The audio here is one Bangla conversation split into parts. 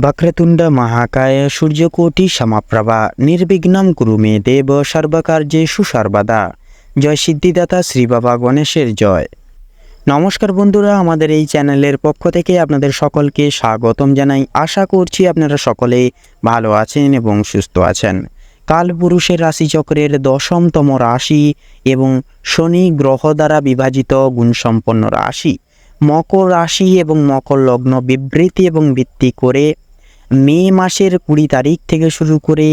বক্রতুণ্ড মহাকায় সূর্যকোটি সমাপ্রভা। নির্বিঘ্নম কুরু মে দেব সর্বকার্যে সুসর্বদা। জয় সিদ্ধিদাতা শ্রী বাবা গণেশের জয়। নমস্কার বন্ধুরা, আমাদের এই চ্যানেলের পক্ষ থেকে আপনাদের সকলকে স্বাগতম জানাই। আশা করছি আপনারা সকলে ভালো আছেন এবং সুস্থ আছেন। কালপুরুষের রাশিচক্রের দশমতম রাশি এবং শনি গ্রহ দ্বারা বিভাজিত গুণসম্পন্ন রাশি। মকর রাশি এবং মকর লগ্ন বিবৃতি এবং ভিত্তি করে মে মাসের কুড়ি তারিখ থেকে শুরু করে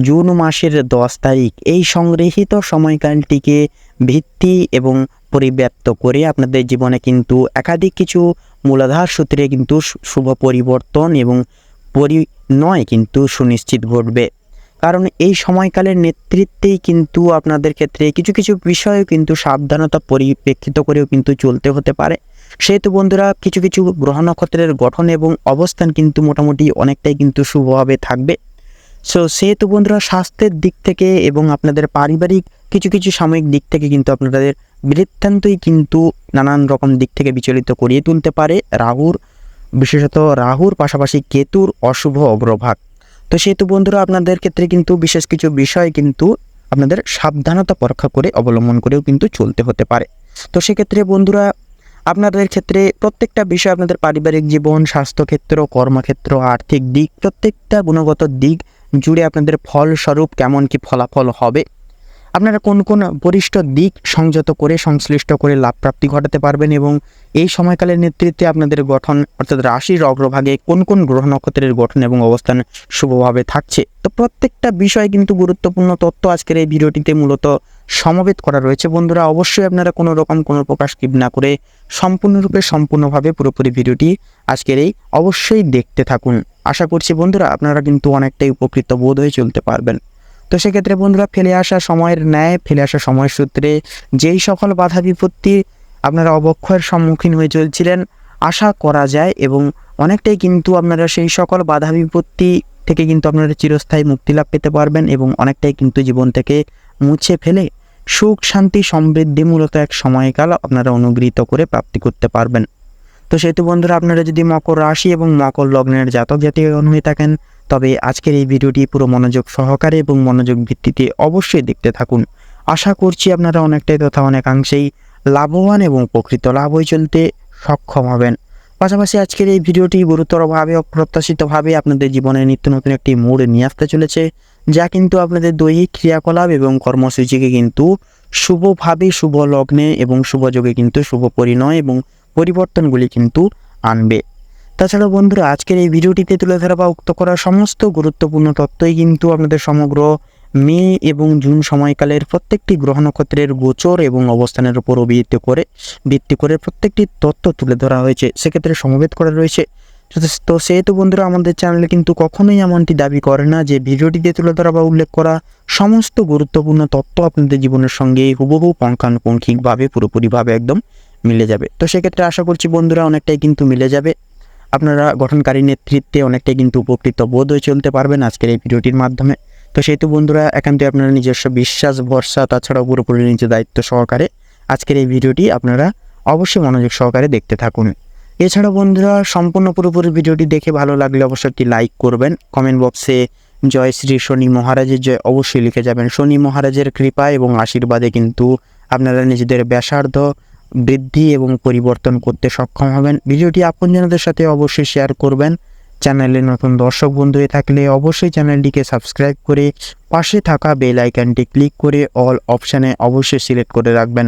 জুন মাসের দশ তারিখ এই সংগৃহীত সময়কালটিকে ভিত্তি এবং পরিব্যাপ্ত করে আপনাদের জীবনে কিন্তু একাধিক কিছু মূলাধার সূত্রে কিন্তু শুভ পরিবর্তন এবং পরিণয় কিন্তু সুনিশ্চিত ঘটবে। কারণ এই সময়কালের নেতৃত্বেই কিন্তু আপনাদের ক্ষেত্রে কিছু কিছু বিষয়ে কিন্তু সাবধানতা পরিপ্রেক্ষিত করেও কিন্তু চলতে হতে পারে। সেহেতু বন্ধুরা, কিছু কিছু গ্রহ নক্ষত্রের গঠন এবং অবস্থান কিন্তু মোটামুটি অনেকটাই কিন্তু শুভভাবে থাকবে। সো সেহেতু বন্ধুরা, স্বাস্থ্যের দিক থেকে এবং আপনাদের পারিবারিক কিছু কিছু সাময়িক দিক থেকে কিন্তু আপনাদের বৃত্তান্তই কিন্তু নানান রকম দিক থেকে বিচলিত করিয়ে তুলতে পারে। রাহুর, বিশেষত রাহুর পাশাপাশি কেতুর অশুভ অগ্রভাগ। তো সেহেতু বন্ধুরা, আপনাদের ক্ষেত্রে কিন্তু বিশেষ কিছু বিষয় কিন্তু আপনাদের সাবধানতা পরীক্ষা করে অবলম্বন করেও কিন্তু চলতে হতে পারে। তো সেক্ষেত্রে বন্ধুরা আপনাদের ক্ষেত্রে প্রত্যেকটা বিষয় আপনাদের পারিবারিক জীবন, স্বাস্থ্যক্ষেত্র, কর্মক্ষেত্র, আর্থিক দিক, প্রত্যেকটা গুণগত দিক জুড়ে আপনাদের ফলস্বরূপ কেমন কি ফলাফল হবে? আপনারা কোন কোন বরিষ্ঠ দিক সংযত করে, সংশ্লিষ্ট করে লাভ প্রাপ্তি ঘটাতে পারবেন এবং এই সময়কালের নেতৃত্বে আপনাদের গঠন, অর্থাৎ রাশির অগ্রভাগে কোন কোন গ্রহ নক্ষত্রের গঠন এবং অবস্থান শুভভাবে থাকছে। তো প্রত্যেকটা বিষয় কিন্তু গুরুত্বপূর্ণ তথ্য আজকের এই ভিডিওটিতে মূলত সমবেত করা রয়েছে। বন্ধুরা, অবশ্যই আপনারা কোনো রকম কোনো প্রকাশ কিপ না করে সম্পূর্ণরূপে, সম্পূর্ণভাবে পুরোপুরি ভিডিওটি আজকের এই অবশ্যই দেখতে থাকুন। আশা করছি বন্ধুরা, আপনারা কিন্তু অনেকটাই উপকৃত বোধ হয়ে চলতে পারবেন। তো সেক্ষেত্রে বন্ধুরা ফেলে আসা সময়ের ন্যায়, ফেলে আসা সময়ের সূত্রে যেই সকল বাধা বিপত্তি আপনারা অবক্ষয়ের সম্মুখীন হয়ে চলছিলেন, আশা করা যায় এবং অনেকটাই কিন্তু আপনারা সেই সকল বাধা বিপত্তি থেকে কিন্তু আপনারা চিরস্থায়ী মুক্তি লাভ পেতে পারবেন এবং অনেকটাই কিন্তু জীবন থেকে মুছে ফেলে সুখ, শান্তি, সমৃদ্ধি মূলত এক সময়কাল আপনারা অনুগৃহীত করে প্রাপ্তি করতে পারবেন। তো সেহেতু বন্ধুরা আপনারা যদি মকর রাশি এবং মকর লগ্নের জাতক জাতীয় হয়ে থাকেন তবে আজকের এই ভিডিওটি পুরো মনোযোগ সহকারে এবং মনোযোগ ভিত্তিতে অবশ্যই দেখতে থাকুন। আশা করছি আপনারা অনেকটাই তথা অনেকাংশেই লাভবান এবং উপকৃত লাভ হয়ে চলতে সক্ষম হবেন। পাশাপাশি আজকের এই ভিডিওটি গুরুতরভাবে অপ্রত্যাশিতভাবে আপনাদের জীবনে নিত্য নতুন একটি মোড় নিয়ে আসতে চলেছে, যা কিন্তু আপনাদের দৈহিক ক্রিয়াকলাপ এবং কর্মসূচিকে কিন্তু শুভভাবে, শুভ লগ্নে এবং শুভযোগে কিন্তু শুভ পরিণয় এবং পরিবর্তনগুলি কিন্তু আনবে। তাছাড়া বন্ধুরা, আজকের এই ভিডিওটিতে তুলে ধরা বা উক্ত করা সমস্ত গুরুত্বপূর্ণ তথ্যই কিন্তু আপনাদের সমগ্র মে এবং জুন সময়কালের প্রত্যেকটি গ্রহ নক্ষত্রের গোচর এবং অবস্থানের উপর অভিহিত করে, ভিত্তি করে প্রত্যেকটি তথ্য তুলে ধরা হয়েছে। সেক্ষেত্রে সমবেত করা রয়েছে। তো- সেহেতু বন্ধুরা, আমাদের চ্যানেলে কিন্তু কখনোই এমনটি দাবি করে না যে ভিডিওটিতে তুলে ধরা বা উল্লেখ করা সমস্ত গুরুত্বপূর্ণ তথ্য আপনাদের জীবনের সঙ্গে হুবহু পঙ্খানুপুঙ্খিকভাবে, পুরোপুরিভাবে একদম মিলে যাবে। তো সেক্ষেত্রে আশা করছি বন্ধুরা, অনেকটাই কিন্তু মিলে যাবে। আপনারা গঠনকারী নেতৃত্বে অনেকটাই কিন্তু উপকৃত বোধ হয়ে চলতে পারবেন আজকের এই ভিডিওটির মাধ্যমে। তো সেহেতু বন্ধুরা একান্তই আপনারা নিজস্ব বিশ্বাস, ভরসা, তাছাড়াও পুরোপুরি নিজের দায়িত্ব সহকারে আজকের এই ভিডিওটি আপনারা অবশ্যই মনোযোগ সহকারে দেখতে থাকুন। এছাড়া বন্ধুরা, সম্পূর্ণ পুরোপুরি ভিডিওটি দেখে ভালো লাগলে অবশ্যই একটি লাইক করবেন। কমেন্ট বক্সে জয় শ্রী শনি মহারাজের জয় অবশ্যই লিখে যাবেন। শনি মহারাজের কৃপা এবং আশীর্বাদে কিন্তু আপনারা নিজেদের ব্যাসার্ধ বৃদ্ধি এবং পরিবর্তন করতে সক্ষম হবেন। ভিডিওটি আপনজনদের সাথে অবশ্যই শেয়ার করবেন। চ্যানেলে নতুন দর্শক বন্ধু হয়ে থাকলে অবশ্যই চ্যানেলটিকে সাবস্ক্রাইব করে পাশে থাকা বেল আইকনটি ক্লিক করে অল অপশানে অবশ্যই সিলেক্ট করে রাখবেন।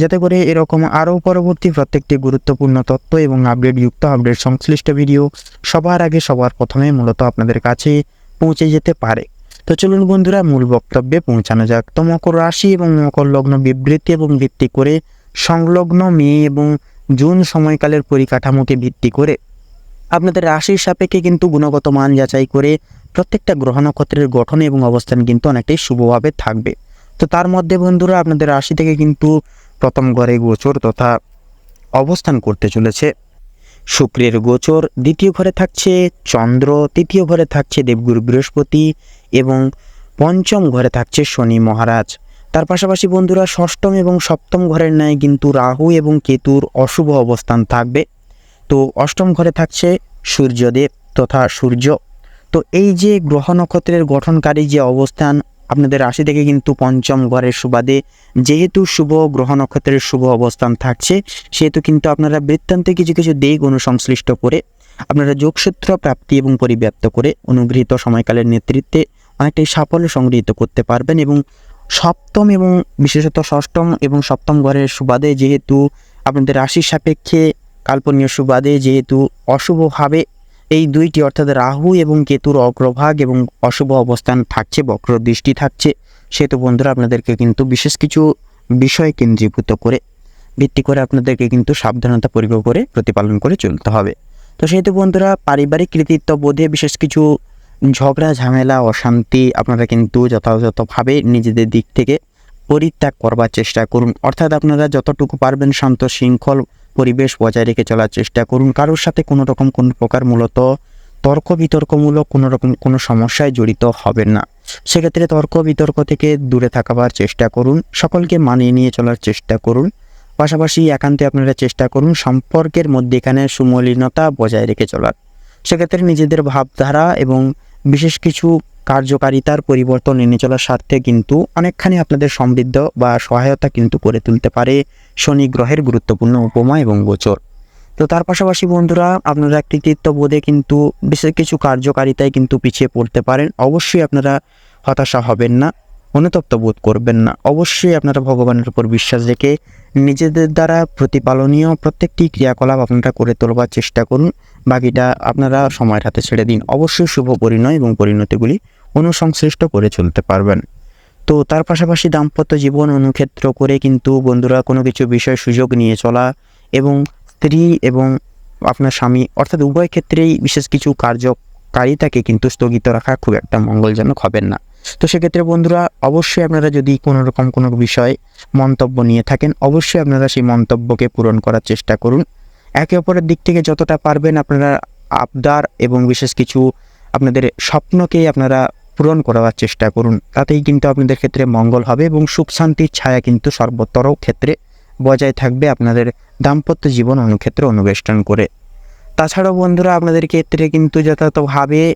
যাতে করে এরকম আরও পরবর্তী প্রত্যেকটি গুরুত্বপূর্ণ তথ্য এবং আপডেটযুক্ত আপডেট সংশ্লিষ্ট ভিডিও সবার আগে সবার প্রথমে মূলত আপনাদের কাছে পৌঁছে যেতে পারে। তো চলুন বন্ধুরা, মূল বক্তব্যে পৌঁছানো যাক। তো মকর রাশি এবং মকর লগ্ন বিবৃতি এবং ভিত্তি করে সংলগ্ন মে এবং জুন সময়কালের পরিকাঠামোকে ভিত্তি করে। আপনাদের রাশির সাপেক্ষে কিন্তু গুণগত মান যাচাই করে প্রত্যেকটা গ্রহ নক্ষত্রের গঠন এবং অবস্থান কিন্তু অনেকটাই শুভভাবে থাকবে। তো তার মধ্যে বন্ধুরা, আপনাদের রাশি থেকে কিন্তু প্রথম ঘরে গোচর তথা অবস্থান করতে চলেছে। শুক্রের গোচর, দ্বিতীয় ঘরে থাকছে চন্দ্র, তৃতীয় ঘরে থাকছে দেবগুরু বৃহস্পতি এবং পঞ্চম ঘরে থাকছে শনি মহারাজ। তার পাশাপাশি বন্ধুরা, ষষ্ঠম এবং সপ্তম ঘরের ন্যায় কিন্তু রাহু এবং কেতুর অশুভ অবস্থান থাকবে। তো অষ্টম ঘরে থাকছে সূর্যদেব তথা সূর্য। তো এই যে গ্রহ নক্ষত্রের গঠনকারী যে অবস্থান, আপনাদের রাশি থেকে কিন্তু পঞ্চম ঘরের সুবাদে যেহেতু শুভ গ্রহ নক্ষত্রের শুভ অবস্থান থাকছে, সেহেতু কিন্তু আপনারা বৃত্তান্তে কিছু কিছু দিক অনুসংশ্লিষ্ট করে আপনারা যোগসূত্র, প্রাপ্তি এবং পরিব্যাপ্ত করে অনুগৃহীত সময়কালের নেতৃত্বে অনেকটাই সাফল্য সংগৃহীত করতে পারবেন এবং সপ্তম এবং বিশেষত ষষ্ঠম এবং সপ্তম ঘরের সুবাদে যেহেতু আপনাদের রাশির সাপেক্ষে কাল্পনীয় সুবাদে যেহেতু অশুভভাবে এই দুইটি অর্থাৎ রাহু এবং কেতুর অগ্রভাগ এবং অশুভ অবস্থান থাকছে বক্র দৃষ্টি থাকছে, সেহেতু বন্ধুরা আপনাদেরকে কিন্তু বিশেষ কিছু বিষয় কেন্দ্রীভূত করে, ভিত্তি করে আপনাদেরকে কিন্তু সাবধানতা পরিগ্রহ করে প্রতিপালন করে চলতে হবে। তো সেহেতু বন্ধুরা পারিবারিক কৃতিত্ব বোধে বিশেষ কিছু ঝগড়া, ঝামেলা, অশান্তি আপনারা কিন্তু যথাযথভাবে নিজেদের দিক থেকে পরিত্যাগ করবার চেষ্টা করুন। অর্থাৎ আপনারা যতটুকু পারবেন শান্ত, শৃঙ্খল পরিবেশ বজায় রেখে চলার চেষ্টা করুন। কারোর সাথে কোনো রকম কোনো প্রকার মূলত তর্ক বিতর্কমূলক কোনো রকম কোনো সমস্যায় জড়িত হবেন না। সেক্ষেত্রে তর্ক বিতর্ক থেকে দূরে থাকাবার চেষ্টা করুন, সকলকে মানিয়ে নিয়ে চলার চেষ্টা করুন। পাশাপাশি একান্তে আপনারা চেষ্টা করুন সম্পর্কের মধ্যে এখানে সুমলিনতা বজায় রেখে চলার। সেক্ষেত্রে নিজেদের ভাবধারা এবং বিশেষ কিছু কার্যকারিতার পরিবর্তন এনে চলার স্বার্থে কিন্তু অনেকখানি আপনাদের সমৃদ্ধ বা সহায়তা কিন্তু করে তুলতে পারে শনি গ্রহের গুরুত্বপূর্ণ উপমা এবং গোচর। তো তার পাশাপাশি বন্ধুরা, আপনারা কৃতিত্ব বোধে কিন্তু বিশেষ কিছু কার্যকারিতায় কিন্তু পিছিয়ে পড়তে পারেন। অবশ্যই আপনারা হতাশা হবেন না, অনুতপ্ত বোধ করবেন না। অবশ্যই আপনারা ভগবানের উপর বিশ্বাস রেখে নিজেদের দ্বারা প্রতিপালনীয় প্রত্যেকটি ক্রিয়াকলাপ আপনারা করে তোলবার চেষ্টা করুন। বাকিটা আপনারা সময়ের হাতে ছেড়ে দিন। অবশ্যই শুভ পরিণয় এবং পরিণতিগুলি অনুসংশ্লিষ্ট করে চলতে পারবেন। তো তার পাশাপাশি দাম্পত্য জীবন অনুক্ষেত্র করে কিন্তু বন্ধুরা কোনো কিছু বিষয় সুযোগ নিয়ে চলা এবং স্ত্রী এবং আপনার স্বামী, অর্থাৎ উভয় ক্ষেত্রেই বিশেষ কিছু কার্যকারিতাকে কিন্তু স্থগিত রাখা খুব একটা মঙ্গলজনক হবেন না। তো সেক্ষেত্রে বন্ধুরা অবশ্যই আপনারা যদি কোনো রকম কোনো বিষয় মন্তব্য নিয়ে থাকেন, অবশ্যই আপনারা সেই মন্তব্যকে পূরণ করার চেষ্টা করুন। একে অপরের দিক থেকে যতটা পারবেন আপনারা আবদার এবং বিশেষ কিছু আপনাদের স্বপ্নকে আপনারা পূরণ করার চেষ্টা করুন। তাতেই কিন্তু আপনাদের ক্ষেত্রে মঙ্গল হবে এবং সুখ, শান্তির ছায়া কিন্তু সর্বতর ক্ষেত্রে বজায় থাকবে আপনাদের দাম্পত্য জীবন অনুক্ষেত্রে অনুবেষ্টন করে। তাছাড়াও বন্ধুরা, আপনাদের ক্ষেত্রে কিন্তু যথাযথভাবে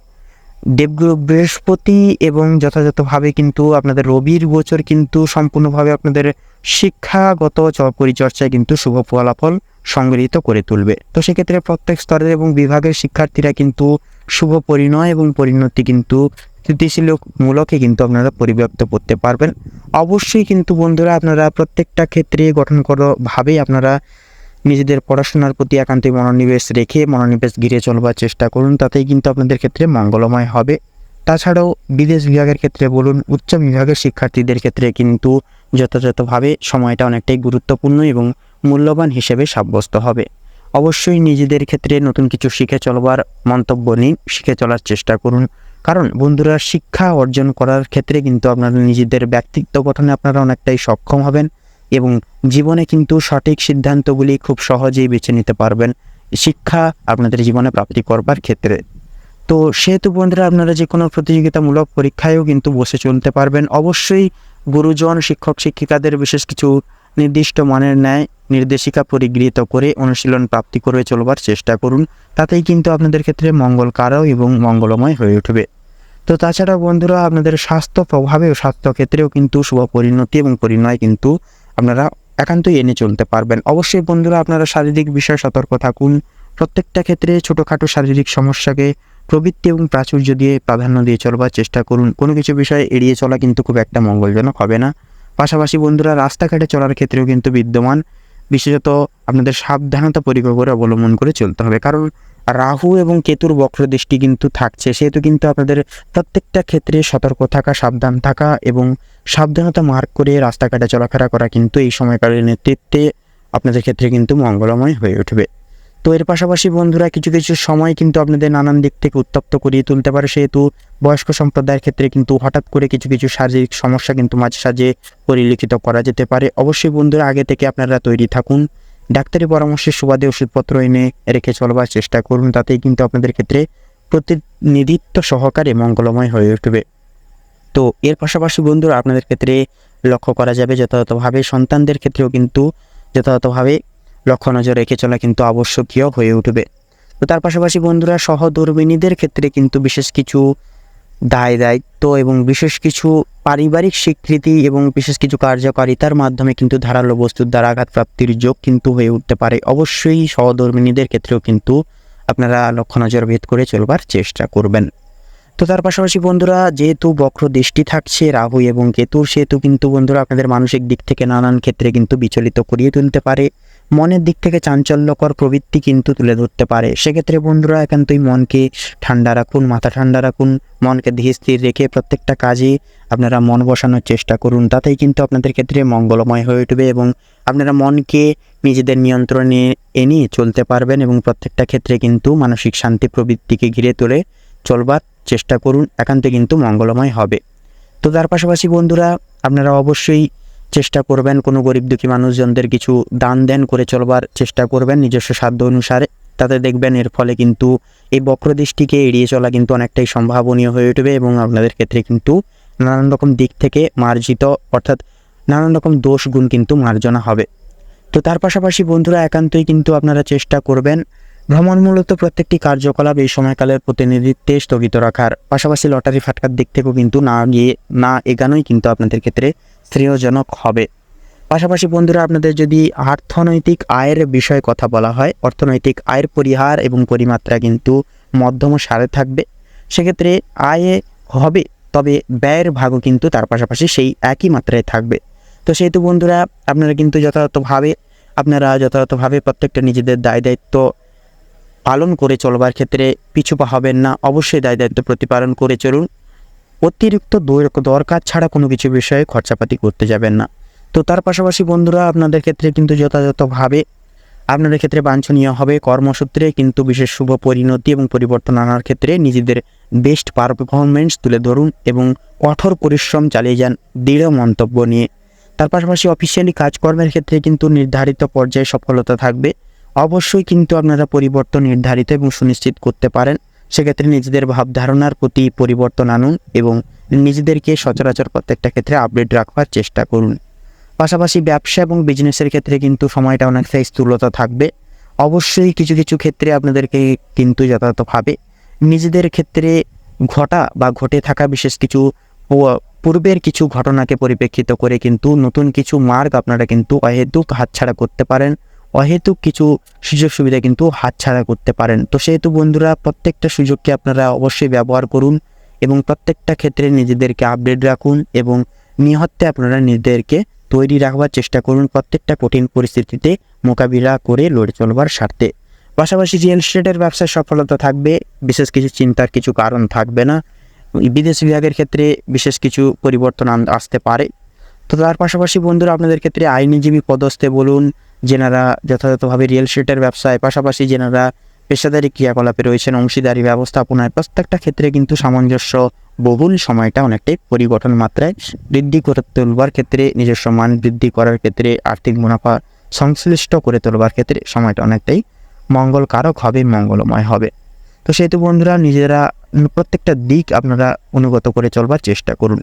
দেবগুরু বৃহস্পতি এবং যথাযথভাবে কিন্তু আপনাদের রবির গোচর কিন্তু সম্পূর্ণভাবে আপনাদের শিক্ষাগত পরিচর্যায় কিন্তু শুভ ফলাফল সংগৃহীত করে তুলবে। তো সেক্ষেত্রে প্রত্যেক স্তরের এবং বিভাগের শিক্ষার্থীরা কিন্তু শুভ পরিণয় এবং পরিণতি কিন্তু স্থিতিশীল মূলকে কিন্তু আপনারা পরিব্যাপ্ত করতে পারবেন। অবশ্যই কিন্তু বন্ধুরা আপনারা প্রত্যেকটা ক্ষেত্রে গঠন ভাবেই আপনারা নিজেদের পড়াশোনার প্রতি একান্তই মনোনিবেশ রেখে, মনোনিবেশ ঘিরে চলবার চেষ্টা করুন। তাতেই কিন্তু আপনাদের ক্ষেত্রে মঙ্গলময় হবে। তাছাড়াও বিদেশ বিভাগের ক্ষেত্রে বলুন, উচ্চ বিভাগের শিক্ষার্থীদের ক্ষেত্রে কিন্তু যথাযথভাবে সময়টা অনেকটাই গুরুত্বপূর্ণ এবং মূল্যবান হিসেবে সাব্যস্ত হবে। অবশ্যই নিজেদের ক্ষেত্রে নতুন কিছু শিখে চলবার মন্তব্য নিন, শিখে চলার চেষ্টা করুন। কারণ বন্ধুরা, শিক্ষা অর্জন করার ক্ষেত্রে কিন্তু আপনারা নিজেদের ব্যক্তিত্ব গঠনে আপনারা অনেকটাই সক্ষম হবেন এবং জীবনে কিন্তু সঠিক সিদ্ধান্তগুলি খুব সহজেই বেছে নিতে পারবেন শিক্ষা আপনাদের জীবনে প্রাপ্তি করবার ক্ষেত্রে। তো সেহেতু বন্ধুরা, আপনারা যে কোনো প্রতিযোগিতামূলক পরীক্ষায়ও কিন্তু বসে চলতে পারবেন। অবশ্যই গুরুজন, শিক্ষক, শিক্ষিকাদের বিশেষ কিছু নির্দিষ্ট মানের ন্যায় নির্দেশিকা পরিগৃহীত করে অনুশীলন প্রাপ্তি করে চলবার চেষ্টা করুন। তাতেই কিন্তু আপনাদের ক্ষেত্রে মঙ্গলকারও এবং মঙ্গলময় হয়ে উঠবে। তো তাছাড়া বন্ধুরা, আপনাদের স্বাস্থ্য প্রভাবে ও স্বাস্থ্য ক্ষেত্রেও কিন্তু শুভ পরিণতি এবং পরিণয় কিন্তু আপনারা একান্তই এনে চলতে পারবেন। অবশ্যই বন্ধুরা, আপনারা শারীরিক বিষয়ে সতর্ক থাকুন। প্রত্যেকটা ক্ষেত্রে ছোটোখাটো শারীরিক সমস্যাকে প্রবৃত্তি এবং প্রাচুর্য দিয়ে প্রাধান্য দিয়ে চলবার চেষ্টা করুন। কোনো কিছু বিষয়ে এড়িয়ে চলা কিন্তু খুব একটা মঙ্গলজনক হবে না। পাশাপাশি বন্ধুরা রাস্তাঘাটে চলার ক্ষেত্রেও কিন্তু বিদ্যমান, বিশেষত আপনাদের সাবধানতা পরিকর করে অবলম্বন করে চলতে হবে। কারণ রাহু এবং কেতুর বক্র দৃষ্টি কিন্তু থাকছে, সেহেতু কিন্তু আপনাদের প্রত্যেকটা ক্ষেত্রে সতর্ক থাকা, সাবধান থাকা এবং সাবধানতা মার্ক করে রাস্তাঘাটে চলাফেরা করা কিন্তু এই সময়কালের নেতৃত্বে আপনাদের ক্ষেত্রে কিন্তু মঙ্গলময় হয়ে উঠবে। তো এর পাশাপাশি বন্ধুরা কিছু কিছু সময় কিন্তু আপনাদের নানান দিক থেকে উত্তপ্ত করিয়ে তুলতে পারে। সেহেতু বয়স্ক সম্প্রদায়ের ক্ষেত্রে কিন্তু হঠাৎ করে কিছু কিছু শারীরিক সমস্যা কিন্তু মাঝে, সাঝে পরিলিখিত করা যেতে পারে। অবশ্যই বন্ধুরা আগে থেকে আপনারা তৈরি থাকুন। ডাক্তারি পরামর্শের সুবাদে ওষুধপত্র এনে রেখে চলবার চেষ্টা করুন। তাতেই কিন্তু আপনাদের ক্ষেত্রে প্রতিনিধিত্ব সহকারে মঙ্গলময় হয়ে উঠবে। তো এর পাশাপাশি বন্ধুরা আপনাদের ক্ষেত্রে লক্ষ্য করা যাবে, যথাযথভাবে সন্তানদের ক্ষেত্রেও কিন্তু যথাযথভাবে লক্ষ্য নজর রেখে চলা কিন্তু আবশ্যকীয় হয়ে উঠবে। তো তার পাশাপাশি বন্ধুরা সহধর্মিনীদের ক্ষেত্রে কিন্তু বিশেষ কিছু দায় দায়িত্ব এবং বিশেষ কিছু পারিবারিক স্বীকৃতি এবং বিশেষ কিছু কার্যকারিতার মাধ্যমে কিন্তু ধারালো বস্তুর দ্বারা আঘাতপ্রাপ্তির যোগ কিন্তু হয়ে উঠতে পারে। অবশ্যই সহধর্মিনীদের ক্ষেত্রেও কিন্তু আপনারা লক্ষ্য নজর ভেদ করে চলবার চেষ্টা করবেন। তো তার পাশাপাশি বন্ধুরা, যেহেতু বক্র দৃষ্টি থাকছে রাহু এবং কেতুর, সেহেতু কিন্তু বন্ধুরা আপনাদের মানসিক দিক থেকে নানান ক্ষেত্রে কিন্তু বিচলিত করিয়ে তুলতে পারে। মনের দিক থেকে চাঞ্চল্যকর প্রবৃত্তি কিন্তু তুলে ধরতে পারে। সেক্ষেত্রে বন্ধুরা একান্তই মনকে ঠান্ডা রাখুন, মাথা ঠান্ডা রাখুন, মনকে ধীর স্থির রেখে প্রত্যেকটা কাজে আপনারা মন বসানোর চেষ্টা করুন। তাতেই কিন্তু আপনাদের ক্ষেত্রে মঙ্গলময় হয়ে উঠবে এবং আপনারা মনকে নিজেদের নিয়ন্ত্রণে এনে চলতে পারবেন এবং প্রত্যেকটা ক্ষেত্রে কিন্তু মানসিক শান্তি প্রবৃত্তিকে ঘিরে তোলে চলবার চেষ্টা করুন। একান্তে কিন্তু মঙ্গলময় হবে। তো তার পাশাপাশি বন্ধুরা, আপনারা অবশ্যই চেষ্টা করবেন, কোনো গরিব দুঃখী মানুষজনদের কিছু দান দেন করে চলবার চেষ্টা করবেন নিজস্ব সাধ্য অনুসারে। তাতে দেখবেন এর ফলে কিন্তু এই বক্রদৃষ্টিকে এড়িয়ে চলা কিন্তু অনেকটাই সম্ভাবনীয় হয়ে উঠবে এবং আপনাদের ক্ষেত্রে কিন্তু নানান রকম দিক থেকে মার্জিত, অর্থাৎ নানান রকম দোষগুণ কিন্তু মার্জনা হবে। তো তার পাশাপাশি বন্ধুরা একান্তই কিন্তু আপনারা চেষ্টা করবেন ভ্রমণ মূলত প্রত্যেকটি কার্যকলাপ এই সময়কালের প্রতিনিধিত্বে স্থগিত রাখার। পাশাপাশি লটারি ফাটকার দিক থেকেও কিন্তু না গিয়ে, না এগানোই কিন্তু আপনাদের ক্ষেত্রে শ্রেয়জনক হবে। পাশাপাশি বন্ধুরা, আপনাদের যদি অর্থনৈতিক আয়ের বিষয়ে কথা বলা হয়, অর্থনৈতিক আয়ের পরিহার এবং পরিমাত্রা কিন্তু মধ্যম সারে থাকবে। সেক্ষেত্রে আয়ে হবে, তবে ব্যয়ের ভাগও কিন্তু তার পাশাপাশি সেই একই মাত্রায় থাকবে। তো সেহেতু বন্ধুরা, আপনারা কিন্তু যথাযথভাবে, আপনারা যথাযথভাবে প্রত্যেকটা নিজেদের দায় দায়িত্ব পালন করে চলবার ক্ষেত্রে পিছু পা হবেন না। অবশ্যই দায় দায়িত্ব প্রতিপালন করে চলুন। অতিরিক্ত দর- দরকার ছাড়া কোনো কিছু বিষয়ে খরচাপাতি করতে যাবেন না। তো তার পাশাপাশি বন্ধুরা, আপনাদের ক্ষেত্রে কিন্তু যথাযথভাবে আপনাদের ক্ষেত্রে বাঞ্ছনীয় হবে কর্মসূত্রে কিন্তু বিশেষ শুভ পরিণতি এবং পরিবর্তন আনার ক্ষেত্রে নিজেদের বেস্ট পারফরমেন্স তুলে ধরুন এবং কঠোর পরিশ্রম চালিয়ে যান দৃঢ় মন্তব্য নিয়ে। তার পাশাপাশি অফিসিয়ালি কাজকর্মের ক্ষেত্রে কিন্তু নির্ধারিত পর্যায়ে সফলতা থাকবে। অবশ্যই কিন্তু আপনারা পরিবর্তন নির্ধারিত এবং সুনিশ্চিত করতে পারেন। সেক্ষেত্রে নিজেদের ভাবধারণার প্রতি পরিবর্তন আনুন এবং নিজেদেরকে সচরাচর প্রত্যেকটা ক্ষেত্রে আপডেট রাখবার চেষ্টা করুন। পাশাপাশি ব্যবসা এবং বিজনেসের ক্ষেত্রে কিন্তু সময়টা অনেকটাই স্থূলতা থাকবে। অবশ্যই কিছু কিছু ক্ষেত্রে আপনাদেরকে কিন্তু যথাযথভাবে নিজেদের ক্ষেত্রে ঘটা বা ঘটে থাকা বিশেষ কিছু পূর্বের কিছু ঘটনাকে পরিপ্রেক্ষিত করে কিন্তু নতুন কিছু মার্গ আপনারা কিন্তু অহেতুক হাতছাড়া করতে পারেন। অহেতুক কিছু সুযোগ সুবিধা কিন্তু হাতছাড়া করতে পারেন। তো সেহেতু বন্ধুরা, প্রত্যেকটা সুযোগকে আপনারা অবশ্যই ব্যবহার করুন এবং প্রত্যেকটা ক্ষেত্রে নিজেদেরকে আপডেট রাখুন এবং নিহত্তে আপনারা নিজেদেরকে তৈরি রাখবার চেষ্টা করুন প্রত্যেকটা কঠিন পরিস্থিতিতে মোকাবিলা করে লড়ে চলবার স্বার্থে। পাশাপাশি রিয়েল স্টেটের ব্যবসায় সফলতা থাকবে, বিশেষ কিছু চিন্তার কিছু কারণ থাকবে না। বিদেশ বিভাগের ক্ষেত্রে বিশেষ কিছু পরিবর্তন আসতে পারে। তো তার পাশাপাশি বন্ধুরা, আপনাদের ক্ষেত্রে আইনজীবী পদস্থে বলুন যেনারা যথাযথভাবে রিয়েল স্টেটের ব্যবসায়, পাশাপাশি যেনারা পেশাদারি ক্রিয়াকলাপে রয়েছেন, অংশীদারি ব্যবস্থাপনায় প্রত্যেকটা ক্ষেত্রে কিন্তু সামঞ্জস্য বহুল সময়টা অনেকটাই পরিবর্তন মাত্রায় বৃদ্ধি করে তুলবার ক্ষেত্রে, নিজস্ব মান বৃদ্ধি করার ক্ষেত্রে, আর্থিক মুনাফা সংশ্লিষ্ট করে তোলবার ক্ষেত্রে সময়টা অনেকটাই মঙ্গলকারক হবে, মঙ্গলময় হবে। তো সেহেতু বন্ধুরা, নিজেরা প্রত্যেকটা দিক আপনারা অনুগত করে চলবার চেষ্টা করুন।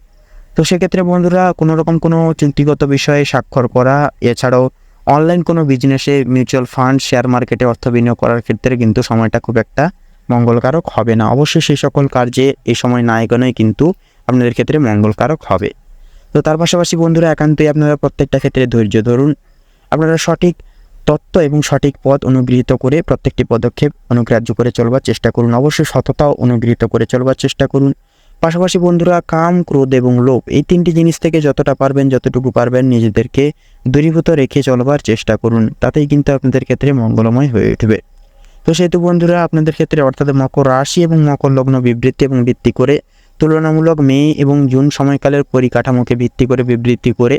তো সেক্ষেত্রে বন্ধুরা কোনো রকম কোনো চুক্তিগত বিষয়ে স্বাক্ষর করা, এছাড়াও অনলাইন কোনো বিজনেসে মিউচুয়াল ফান্ড শেয়ার মার্কেটে অর্থ বিনিয়োগ করার ক্ষেত্রে কিন্তু সময়টা খুব একটা মঙ্গলকারক হবে না। অবশ্যই সেই সকল কার্যে এই সময় না এগোনোই কিন্তু আপনাদের ক্ষেত্রে মঙ্গলকারক হবে। তো তার পাশাপাশি বন্ধুরা, একান্তই আপনারা প্রত্যেকটা ক্ষেত্রে ধৈর্য ধরুন। আপনারা সঠিক তত্ত্ব এবং সঠিক পথ অনুগৃহীত করে প্রত্যেকটি পদক্ষেপ অনুগ্রাহ্য করে চলবার চেষ্টা করুন। অবশ্যই সততাও অনুগৃহীত করে চলবার চেষ্টা করুন। পাশাপাশি বন্ধুরা, কাম, ক্রোধ এবং লোভ, এই তিনটি জিনিস থেকে যতটা পারবেন, যতটুকু পারবেন, নিজেদেরকে দূরীভূত রেখে চলবার চেষ্টা করুন। তাতেই কিন্তু আপনাদের ক্ষেত্রে মঙ্গলময় হয়ে উঠবে। তো সেহেতু বন্ধুরা, আপনাদের ক্ষেত্রে অর্থাৎ মকর রাশি এবং মকর লগ্ন বিবৃতি এবং ভিত্তি করে, তুলনামূলক মে এবং জুন সময়কালের পরিকাঠামোকে ভিত্তি করে বিবৃতি করে,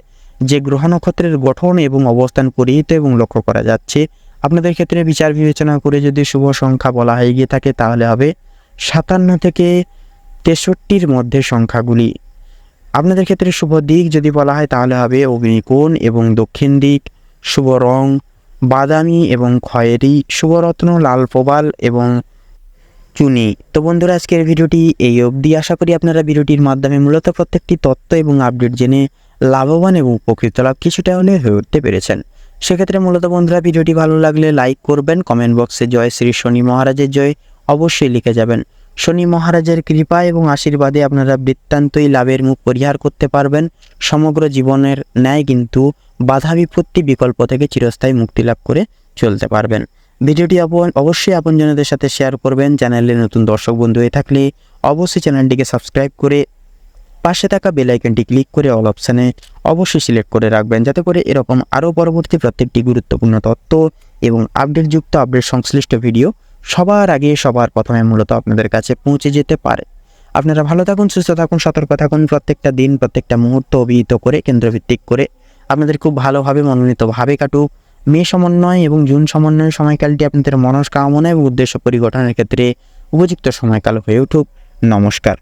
যে গ্রহ নক্ষত্রের গঠন এবং অবস্থান পরিহিত এবং লক্ষ্য করা যাচ্ছে, আপনাদের ক্ষেত্রে বিচার বিবেচনা করে যদি শুভ সংখ্যা বলা হয়ে গিয়ে থাকে, তাহলে হবে সাতান্ন থেকে তেষট্টির মধ্যে সংখ্যাগুলি। আপনাদের ক্ষেত্রে শুভ দিক যদি বলা হয় তাহলে হবে অগ্নিকোণ এবং দক্ষিণ দিক, শুভ রং, বাদামি এবং খয়েরি, শুভরত্ন, লাল প্রবাল এবং চুনি। তো বন্ধুরা, আজকের ভিডিওটি এই অবধি। আশা করি আপনারা ভিডিওটির মাধ্যমে মূলত প্রত্যেকটি তথ্য এবং আপডেট জেনে লাভবান এবং উপকৃত লাভ কিছুটা হলে হয়ে উঠতে পেরেছেন। সেক্ষেত্রে মূলত বন্ধুরা, ভিডিওটি ভালো লাগলে লাইক করবেন, কমেন্ট বক্সে জয় শ্রী শনি মহারাজের জয় অবশ্যই লিখে যাবেন। শনি মহারাজের কৃপা এবং আশীর্বাদে আপনারা বৃত্তান্তই লাভের মুখ পরিহার করতে পারবেন। সমগ্র জীবনের ন্যায় কিন্তু বাধা বিপত্তি বিকল্প থেকে চিরস্থায়ী মুক্তি লাভ করে চলতে পারবেন। ভিডিওটি আপন অবশ্যই আপনজনদের সাথে শেয়ার করবেন। চ্যানেলে নতুন দর্শক বন্ধু হয়ে থাকলে অবশ্যই চ্যানেলটিকে সাবস্ক্রাইব করে পাশে থাকা বেল আইকনটি ক্লিক করে অল অপশানে অবশ্যই সিলেক্ট করে রাখবেন। যাতে করে এরকম আরও পরবর্তী প্রত্যেকটি গুরুত্বপূর্ণ তথ্য এবং আপডেটযুক্ত আপডেট সংশ্লিষ্ট ভিডিও সবার আগে সবার প্রথমে মূলত আপনাদের কাছে পৌঁছে যেতে পারে। আপনারা ভালো থাকুন, সুস্থ থাকুন, সতর্ক থাকুন, প্রত্যেকটা দিন, প্রত্যেকটা মুহূর্ত অভিহিত করে, কেন্দ্রভিত্তিক করে আপনাদের খুব ভালোভাবে, মনোনীতভাবে কাটুক। মে সমন্বয় এবং জুন সমন্বয়ের সময়কালটি আপনাদের মনস্কামনা এবং উদ্দেশ্য পরিগঠনের ক্ষেত্রে উপযুক্ত সময়কাল হয়ে উঠুক। নমস্কার।